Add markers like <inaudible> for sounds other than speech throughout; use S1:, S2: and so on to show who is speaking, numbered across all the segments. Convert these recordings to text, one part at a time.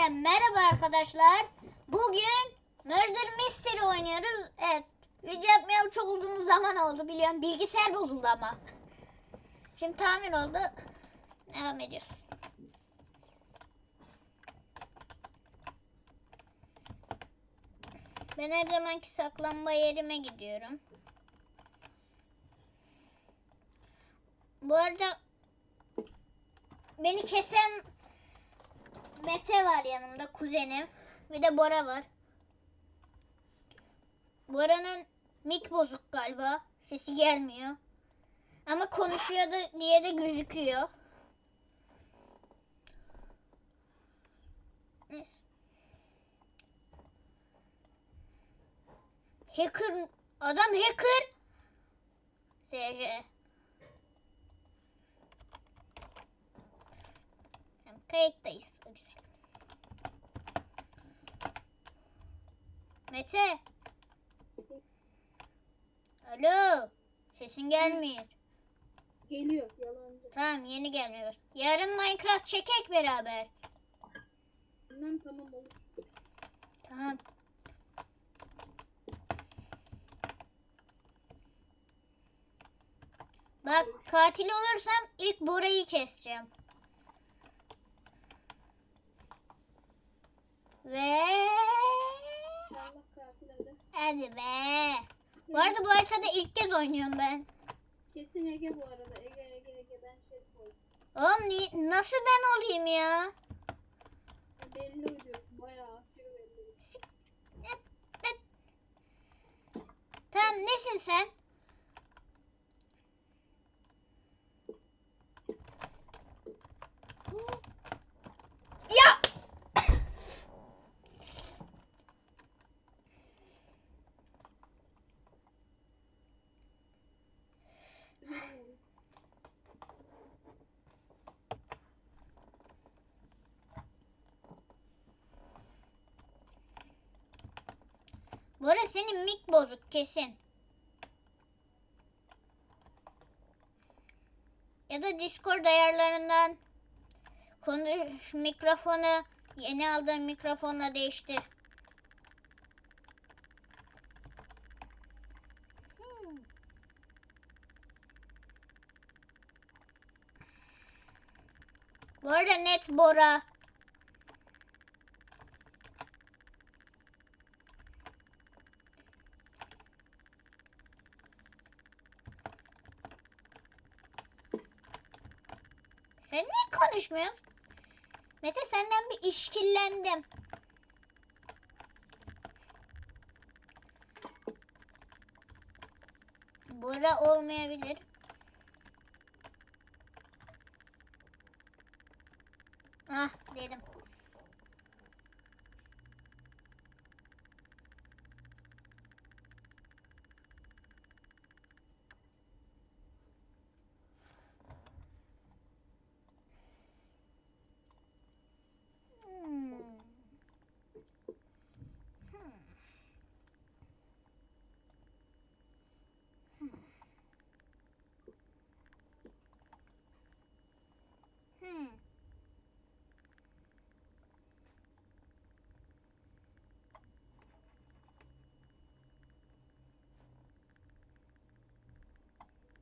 S1: Hepinize merhaba arkadaşlar. Bugün Murder Mystery oynuyoruz. Evet. Video yapmayalı çok uzun zaman oldu biliyorum. Bilgisayar bozuldu ama. Şimdi tamir oldu. Devam ediyoruz. Ben her zamanki saklanma yerime gidiyorum. Bu arada beni kesen Mete var yanımda kuzenim. Bir de Bora var. Bora'nın mik bozuk galiba. Sesi gelmiyor. Ama konuşuyor da diye de gözüküyor. Neyse. Hacker adam hacker. SC. Kayıttayız. O. Mete. Alo. Sesin gelmiyor.
S2: Geliyor yalancı.
S1: Tamam yeni gelmiyor. Yarın Minecraft çekek beraber.
S2: Annem tamam olur.
S1: Tamam. Bak katil olursam ilk Bora'yı keseceğim. Ve
S2: hadi.
S1: be. Bu arada bu haritada ilk kez oynuyorum ben.
S2: Kesin Ege bu arada. Ege Ege Ege ben şey koydum.
S1: Oğlum ni- nasıl ben olayım ya?
S2: Belli oluyorsun bayağı.
S1: Tamam nesin sen? Ya! Bora senin mik bozuk kesin. Ya da Discord ayarlarından konuş mikrofonu yeni aldığın mikrofonla değiştir. Hmm. Bu arada net Bora. Sen niye konuşmuyorsun? Mete senden bir işkillendim. Bora olmayabilir.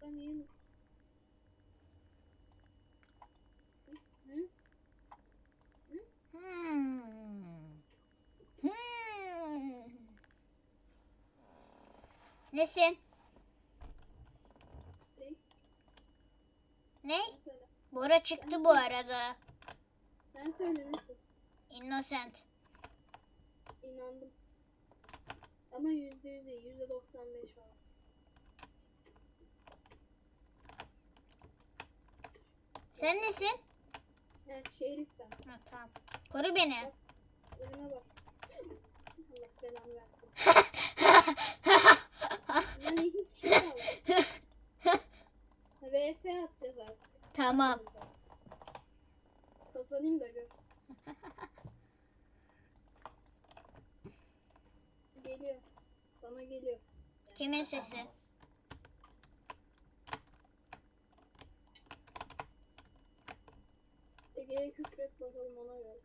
S2: Yeni. Hı?
S1: Hmm. Hmm. Nesin?
S2: Ne?
S1: Ne?
S2: Sen söyle.
S1: Bora çıktı bu arada.
S2: Sen söyle nasıl?
S1: Innocent.
S2: İnandım. Ama yüzde yüz değil. Yüzde doksan beş var.
S1: Sen nesin?
S2: Evet şerif ben.
S1: Ha, tamam. Koru beni.
S2: Önüme bak. Allah belanı versin. İki kişi kaldı. VS atacağız artık.
S1: tamam.
S2: Kazanayım da gör. <laughs> Geliyor. Bana geliyor.
S1: Kimin sesi?
S2: Ege'ye küfret bakalım ona göre.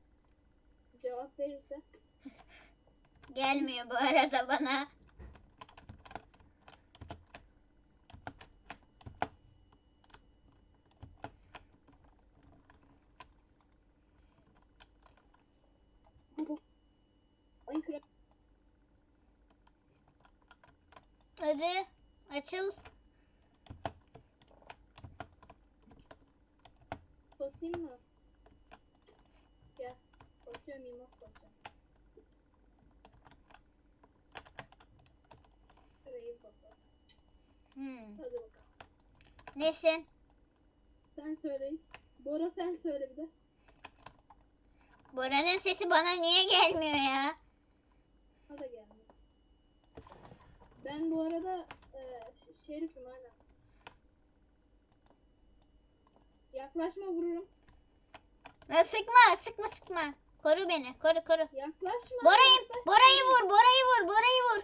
S1: Gelmiyor bu arada bana. Hadi açıl.
S2: Basayım mı? Gel. Basıyorum yemek basıyorum. Şurayı basalım.
S1: Hmm.
S2: Hadi bakalım.
S1: Nesin?
S2: Sen söyleyin. Bora sen söyle bir de.
S1: Bora'nın sesi bana niye gelmiyor ya?
S2: O da gelmiyor. Ben bu arada e, Şerif'im aynen. Yaklaşma vururum.
S1: La sıkma, sıkma, sıkma. Koru beni, koru, koru.
S2: Yaklaşma.
S1: Bora'yı,
S2: yaklaşma.
S1: Bora'yı vur, Bora'yı vur, Bora'yı vur.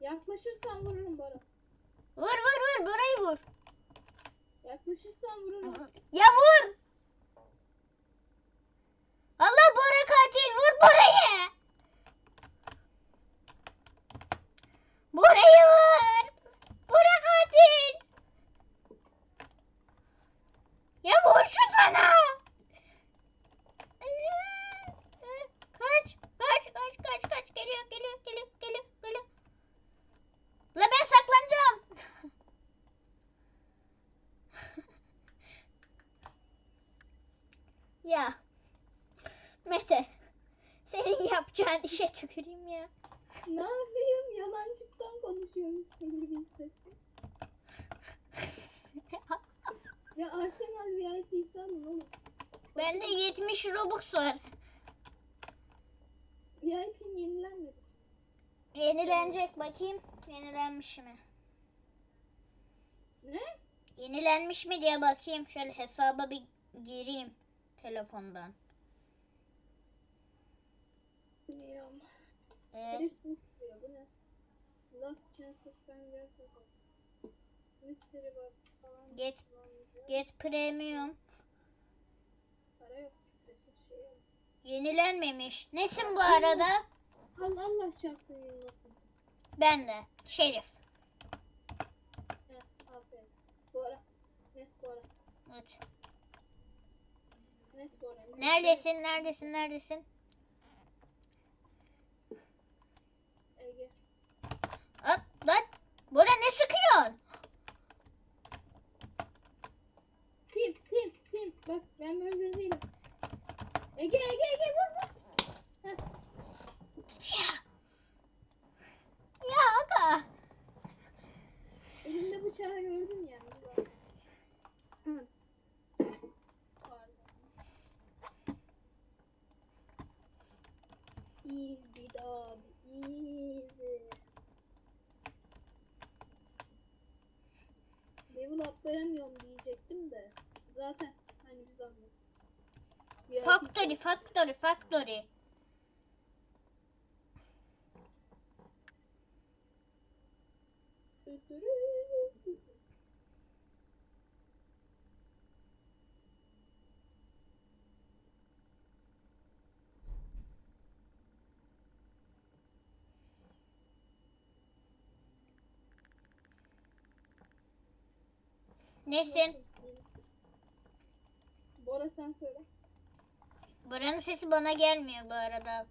S2: Yaklaşırsan vururum Bora.
S1: Vur, vur, vur, Bora'yı vur.
S2: Yaklaşırsan vururum.
S1: Ya vur. Allah Bora katil, vur Bora'yı. Bora'yı vur. Bora katil. Ya vur şu sana. Kaç, kaç, kaç, kaç, kaç. Geliyor, geliyor, geliyor, geliyor, geliyor. La ben saklanacağım. ya. Mete. Senin yapacağın işe tüküreyim ya.
S2: ne yapayım? Yalancıktan konuşuyormuşsun gibi hissettim. Ya Arsenal VIP'si alın oğlum.
S1: Bende 70 Robux var.
S2: VIP'nin yenilenmedi.
S1: Yenilenecek bakayım. Yenilenmiş mi?
S2: Ne?
S1: Yenilenmiş mi diye bakayım. Şöyle hesaba bir gireyim telefondan.
S2: Bilmiyorum.
S1: Ee,
S2: Christmas diyor bu ne? Last chance to spend your tickets. Mystery box falan.
S1: Get-
S2: falan diyor.
S1: Get Premium.
S2: Para yok. Christmas şey yok.
S1: Yenilenmemiş. Nesin bu arada?
S2: Allah Allah çarpsın yılmasın.
S1: Ben de. Şerif.
S2: Heh aferin. Bora. Net Bora.
S1: Evet.
S2: Net Bora. net.
S1: Neredesin? Neredesin? Neredesin?
S2: Ege.
S1: At lan. Bora ne sıkıyorsun?
S2: Tim Tim Tim. Bak ben böyle değilim. Ege Ege Ege vur vur. Heh.
S1: Ya. Ya aga.
S2: Elimde bıçağı gördün ya. Hı. Pardon. Easy dog, easy. Level atlayamıyorum diyecektim de. Zaten hani biz anladık. VIP
S1: Factory, factory, factory. Nesin?
S2: Bora sen söyle.
S1: Bora'nın sesi bana gelmiyor bu arada.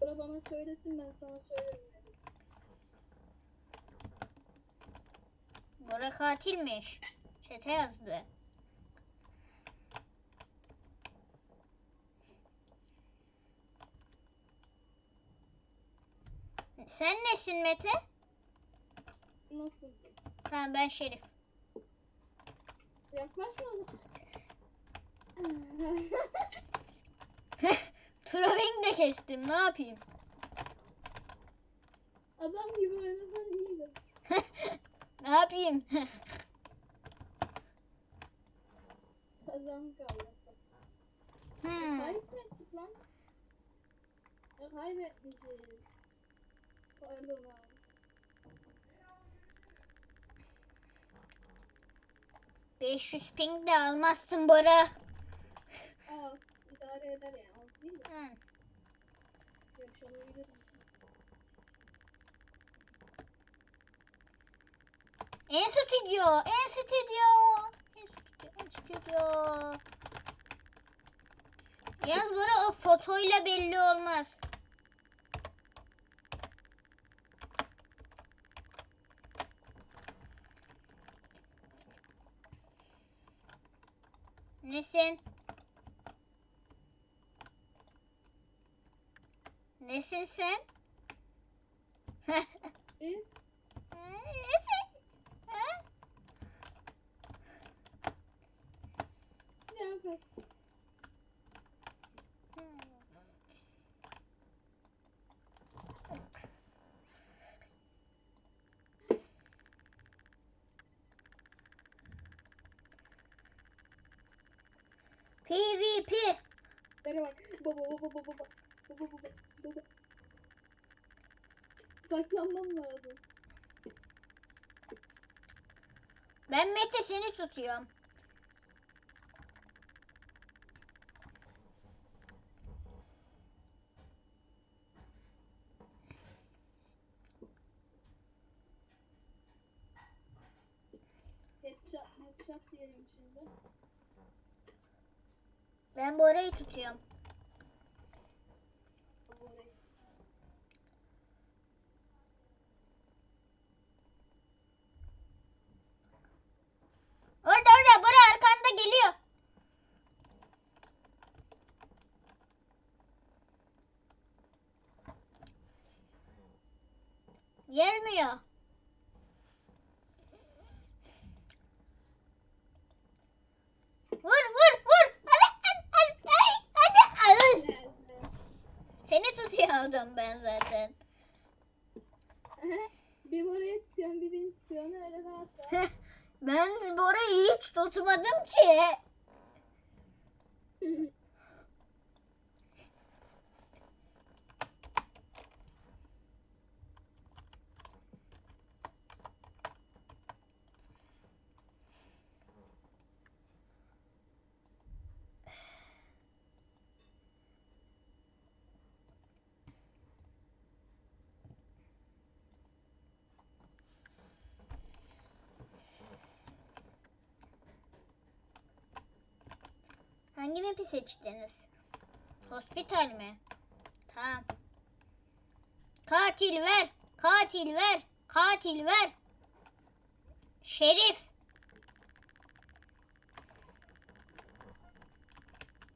S2: Bora bana söylesin ben sana söylerim. dedim.
S1: Bora katilmiş. Çete yazdı. Sen nesin Mete?
S2: Nasıl?
S1: Ha ben Şerif.
S2: Yaklaşma. <laughs>
S1: Troving de kestim. Ne yapayım?
S2: Adam gibi oynasan iyiydi. <laughs>
S1: ne yapayım? <laughs>
S2: Kazan kaldı.
S1: hmm.
S2: Kaybettik lan. Ya kaybetmişiz. Pardon abi.
S1: ...500 ping de almazsın Bora.
S2: Az idare eder ya. Az değil mi?
S1: Hı.
S2: Yaşanabilir
S1: En stüdyo, en stüdyo, en stüdyo, en stüdyo. Yalnız böyle o fotoyla belli olmaz. Listen. Nesin sen?
S2: E,
S1: tutuyorum. Ben Bora'yı tutuyorum.
S2: Orayı.
S1: Orada orada Bora arkanda geliyor. Gelmiyor. Vur vur vur. Hadi.
S2: Nerede?
S1: Seni tutuyordum ben zaten. <laughs>
S2: bir oraya tutuyorsun, bir beni tutuyorsun. Öyle rahat.
S1: ben Bora'yı hiç tutmadım ki. <laughs> Hangi map'i seçtiniz? Hospital mi? Tamam. Katil ver. Katil ver. Katil ver. Şerif.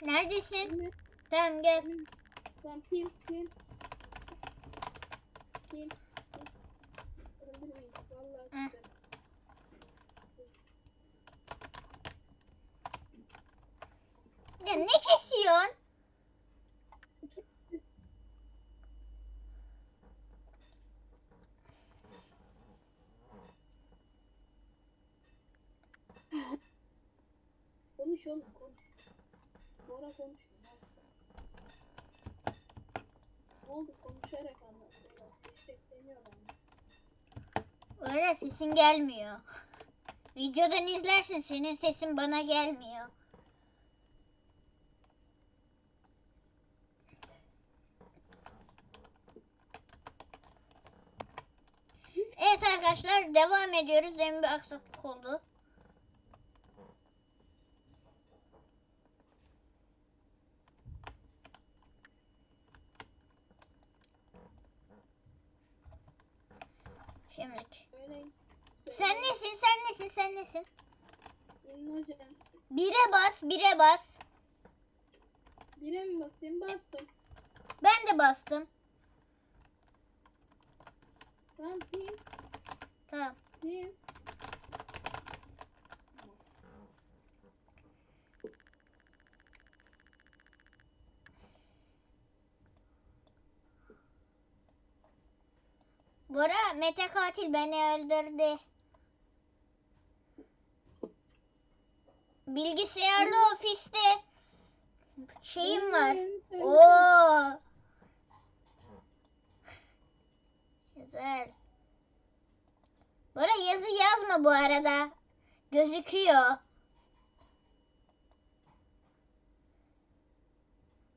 S1: Neredesin?
S2: Ne?
S1: Tamam gel.
S2: Kim, kim? Kim? Kim? Öldürmeyin. Vallahi
S1: Heh.
S2: güzel.
S1: Ya ne kesiyorsun?
S2: Konuş oğlum, konuş. Bora konuş. Ne oldu? Konuşarak anlat. Destekleniyor bana.
S1: Öyle sesin gelmiyor. Videodan izlersin senin sesin bana gelmiyor. Evet arkadaşlar devam ediyoruz. Demin bir aksaklık oldu.
S2: Öyle.
S1: sen nesin sen nesin sen nesin? Bire bas bire bas.
S2: Bire mi basayım? Bastım.
S1: Ben de bastım.
S2: Tamam, kim?
S1: Tamam.
S2: Kim?
S1: Bora Mete katil beni öldürdü. Bilgisayarlı ofiste şeyim var. Oo. Güzel. Bora yazı yazma bu arada. Gözüküyor.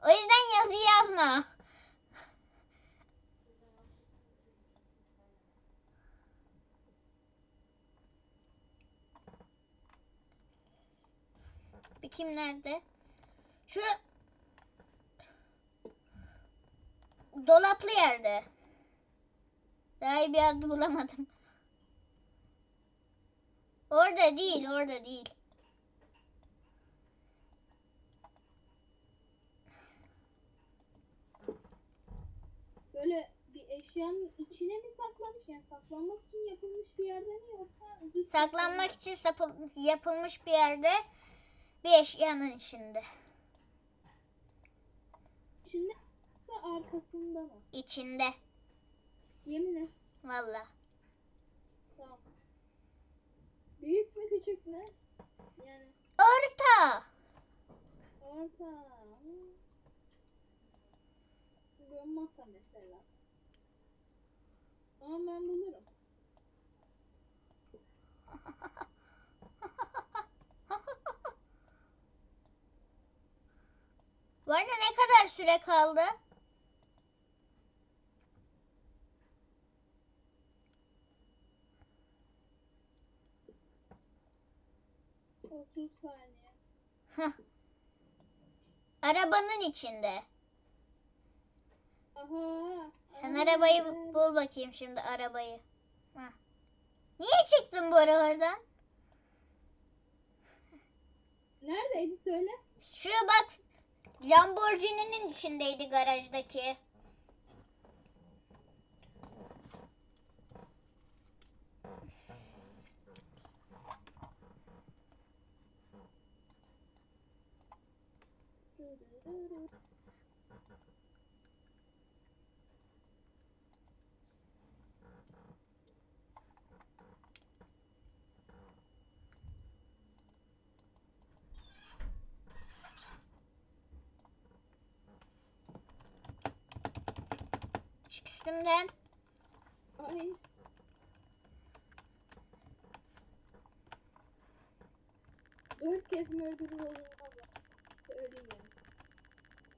S1: O yüzden yazı yazma. Bakayım nerede? Şu dolaplı yerde. Daha iyi bir adı bulamadım. Orada değil, orada değil.
S2: Böyle bir eşyanın içine mi saklamış? Yani saklanmak için yapılmış bir yerde mi yoksa
S1: Saklanmak için yapılmış bir yerde bir eşyanın içinde.
S2: içinde arkasında mı?
S1: İçinde.
S2: Yemin et.
S1: Valla.
S2: Tamam. Büyük mü küçük mü? Yani
S1: Orta.
S2: orta. Böyle masa mesela. Ama ben bulurum. <laughs>
S1: Bu arada ne kadar süre kaldı?
S2: Otuz saniye.
S1: Hah. Arabanın içinde.
S2: Aha.
S1: Sen
S2: aha,
S1: arabayı bul bakayım şimdi arabayı. Hah. Niye çıktın bu ara oradan?
S2: Neredeydi söyle?
S1: Şu bak Lamborghini'nin içindeydi garajdaki. Üstümden.
S2: Ay. Dört kez murder. Söyleyeyim yani.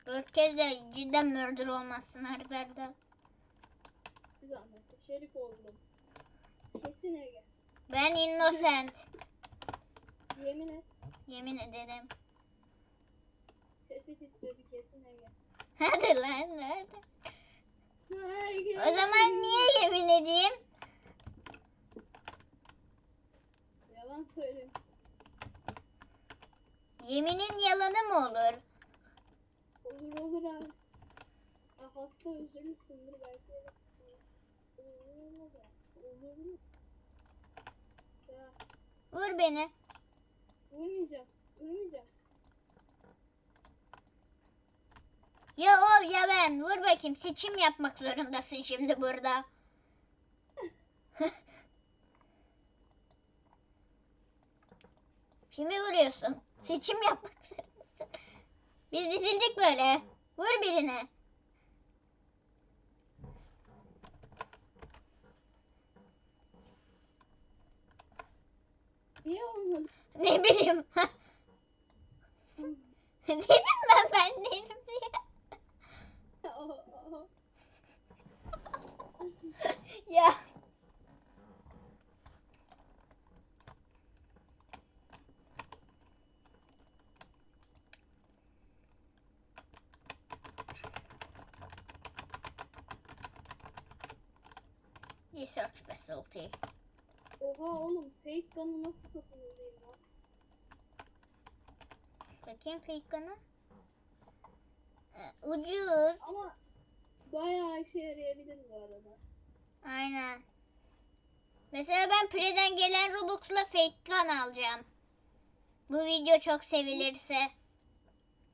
S1: Dört kez de cidden murder olmazsın arda arda.
S2: Bir zahmet. Şerif oldum. Kesin Ege.
S1: Ben innocent.
S2: Yemin et.
S1: Yemin ederim.
S2: Sesi titredi kesin Ege.
S1: Hadi lan hadi. O zaman niye yemin edeyim?
S2: Yalan söylemiş.
S1: Yeminin yalanı mı olur?
S2: Olur olur abi. Ha, hasta üzülmüşsündür belki.
S1: Vur beni.
S2: vurmayacağım. Vurmayacağım.
S1: Ya o ya ben. Vur bakayım. Seçim yapmak zorundasın şimdi burada. <laughs> Kimi vuruyorsun? Seçim yapmak zorundasın. Biz dizildik böyle. Vur birine.
S2: Niye olmadı?
S1: Ne bileyim. <laughs> Dedim ben ben değilim diye. <laughs> Ya. Research facility.
S2: Oha oğlum fake gun'ı nasıl satın alayım lan?
S1: Bakayım fake gun'ı. Ucuz.
S2: Ama bayağı işe yarayabilir bu arada.
S1: Aynen. Mesela ben Pre'den gelen Robux'la fake gun alacağım. Bu video çok sevilirse.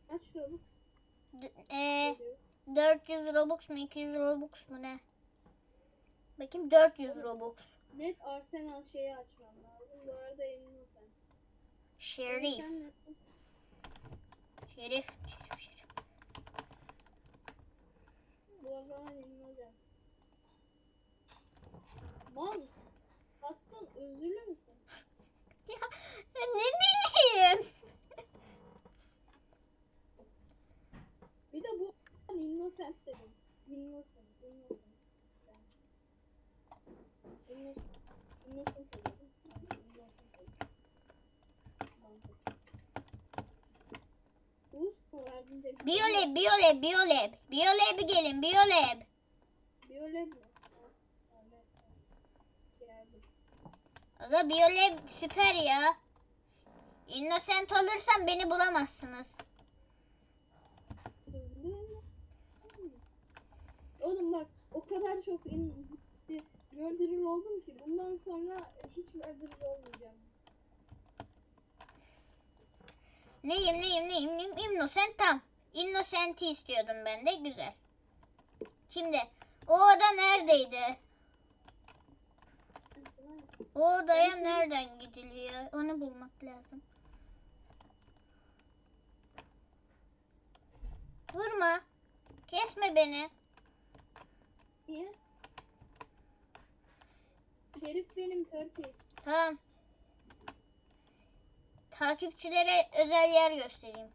S2: Kaç Robux?
S1: D-
S2: veriyor?
S1: 400 Robux mu 200 Robux mu ne? Bakayım 400 Robux.
S2: Net Arsenal şeyi açmam lazım. Bu arada emin sen.
S1: Şerif. Şerif. Şerif
S2: emin hocam. Mal mısın? Hastan özürlü müsün? <laughs>
S1: Ya ne bileyim.
S2: Bir de bu innocent dedim. Innocent, innocent. Innocent, innocent dedim. Yani innocent dedim. Mantıklı. derdinde. bir-
S1: Biyolab, biyolab, biyolab. Biyolab gelin, biyolab.
S2: Biyolab. Geldim.
S1: Aga biyolab süper ya. Innocent olursam beni bulamazsınız.
S2: Oğlum bak o kadar çok in, bir murderer oldum ki bundan sonra hiç murderer olmayacağım.
S1: Neyim, neyim, neyim, neyim? Innocent tam. Innocent'i istiyordum ben de, güzel. Şimdi, o oda neredeydi? O odaya nereden gidiliyor? Onu bulmak lazım. Vurma. Kesme beni.
S2: Niye? Şerif benim Turkey.
S1: Tamam. Takipçilere özel yer göstereyim.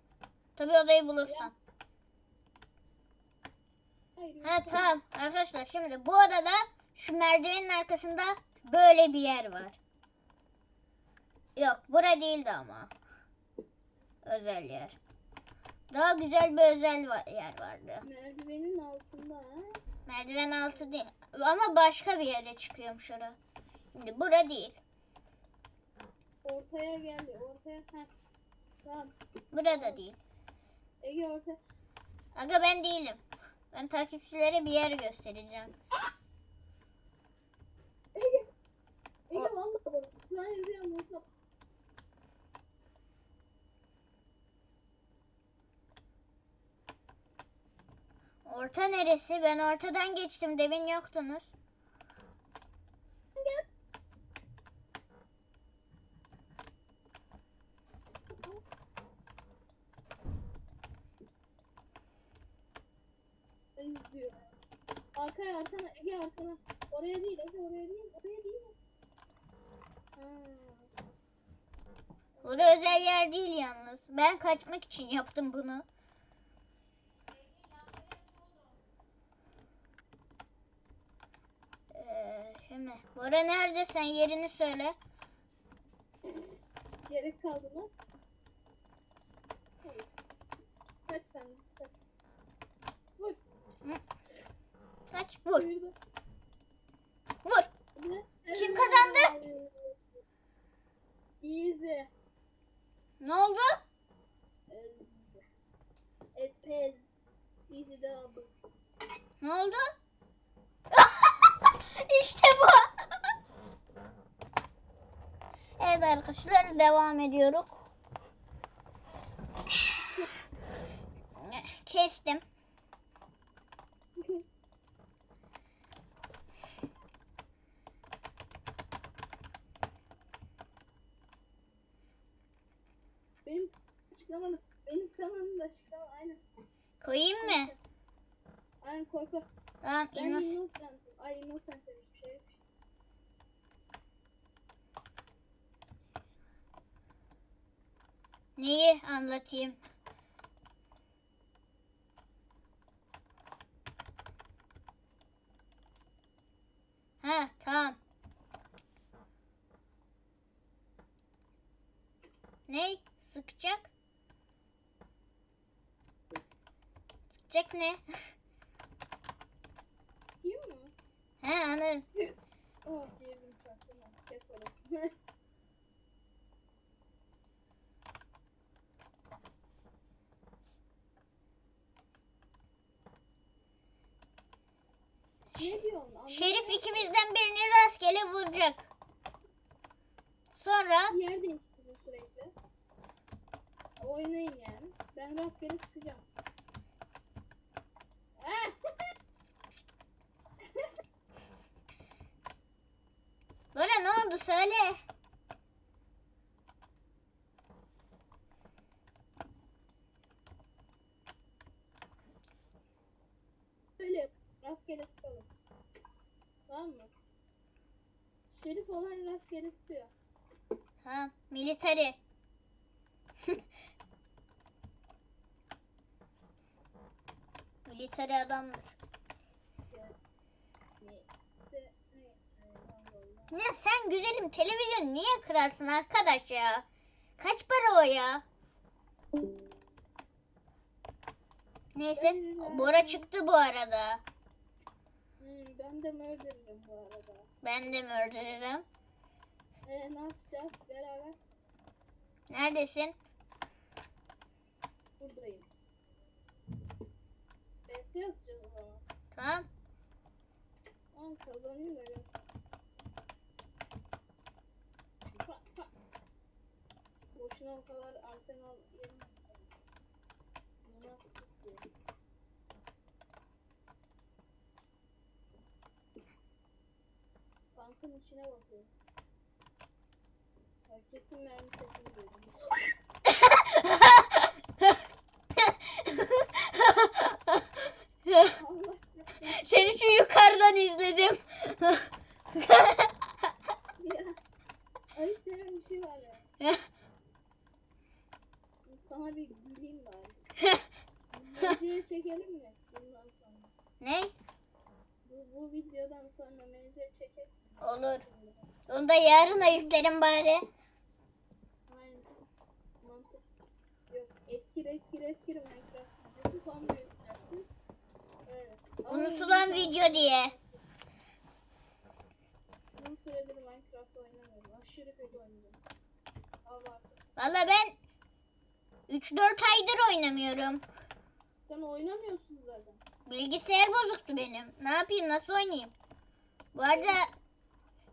S1: Tabii odayı bulursam. Ha tamam. Arkadaşlar şimdi bu odada şu merdivenin arkasında böyle bir yer var. Yok bura değildi ama. Özel yer. Daha güzel bir özel yer vardı.
S2: Merdivenin altında ha.
S1: Merdiven altı değil. Ama başka bir yere çıkıyormuş orası. Şimdi bura değil.
S2: Ortaya geldi. Ortaya. Ha. Tamam.
S1: Burada değil.
S2: Ege orta.
S1: Aga ben değilim. Ben takipçilere bir yer göstereceğim.
S2: Ege. Ege
S1: O-
S2: vallahi bak. Kur'an yazıyorum.
S1: Orta neresi? Ben ortadan geçtim. Demin yoktunuz.
S2: Gel. Beni izliyor. Arkaya arkana Ege arkana. Oraya değil Ege oraya değil. Oraya değil. Ha.
S1: Bura özel yer değil yalnız. Ben kaçmak için yaptım bunu. Ee, şimdi Bora nerede? Sen yerini söyle.
S2: Gerek kaldı mı? Kaç sen. Vur.
S1: Kaç. Vur. Vur. Kim kazandı?
S2: Easy.
S1: Ne oldu?
S2: Pays. Easy double.
S1: Ne oldu? <laughs> işte bu. evet arkadaşlar devam ediyoruz. Kestim.
S2: benim açıklamadım. Benim kanalımda açıklama aynen.
S1: Koyayım mı?
S2: Aynen koy koy.
S1: Tamam.
S2: Ben
S1: innocent.
S2: innocent'ım. Ay innocent demiş bir şey.
S1: Neyi anlatayım? Ha tamam. Ne? Sıkacak? Sıkacak ne?
S2: Kim mi?
S1: He anladım.
S2: Oh diyelim çaktım. Kes onu. ne diyorsun?
S1: Şerif ikimizden birini rastgele vuracak. Sonra
S2: yer değiştirin sürekli. Oynayın yani. Ben rastgele sıkacağım. Ah!
S1: Bora ne oldu söyle.
S2: Böyle. Rastgele sıkalım. Tamam mı? Şerif olan rastgele sıkıyor.
S1: Ha military. <laughs> military adamdır.
S2: Ne? De, ne? Allah Allah.
S1: Ya sen güzelim televizyon niye kırarsın arkadaş ya? Kaç para o ya? Neyse Bora çıktı bu arada.
S2: Ben de murder'ım bu arada.
S1: Ben de murderer'ım.
S2: Ee, ne yapacağız beraber?
S1: Neredesin?
S2: Buradayım. BS atacağız o zaman.
S1: Tamam.
S2: Tamam kazanayım da Kadar Arsenal yerine Buna sıktı. Tankın içine bakıyor. Ya kesin mermi sesini duydum. <laughs>
S1: Seni şu yukarıdan izledim.
S2: Ay senin bir şey var ya. <laughs> Sana bir güleyim bari. <laughs> Menajeri çekelim mi bundan sonra?
S1: ne?
S2: Bu, bu videodan sonra menajeri çekelim. mi?
S1: Olur. Onu da yarına yüklerim bari.
S2: Aynen. Mantık. Yok eskir eskir eskir Minecraft videosu son bir yüklersin. Ama
S1: Unutulan video diye.
S2: Uzun süredir Minecraft oynamıyorum. Aşırı kötü oynuyorum. Abartı.
S1: Valla ben 3-4 aydır oynamıyorum.
S2: Sen oynamıyorsun zaten.
S1: Bilgisayar bozuktu benim. Ne yapayım nasıl oynayayım? Bu arada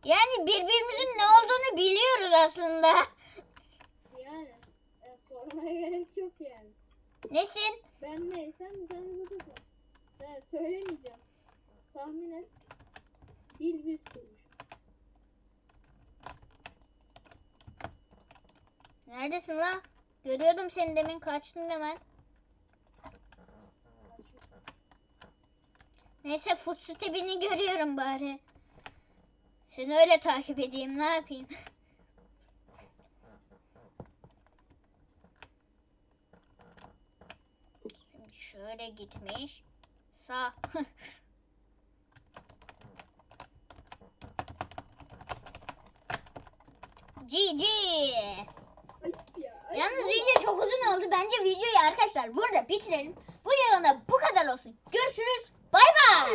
S1: yani birbirimizin ne olduğunu biliyoruz aslında.
S2: Yani e, sormaya gerek yok yani.
S1: Nesin?
S2: Ben neysem sen zıpısın. Ben söylemeyeceğim. Tahmin et. Bil bir.
S1: Neredesin la? Görüyordum seni demin kaçtın hemen. Neyse footstep'ini görüyorum bari. Seni öyle takip edeyim ne yapayım? Şimdi şöyle gitmiş. Sağ. <laughs> GG. Yalnız video çok uzun oldu. Bence videoyu arkadaşlar burada bitirelim. Bu videoda bu kadar olsun. Görüşürüz. Bay bay.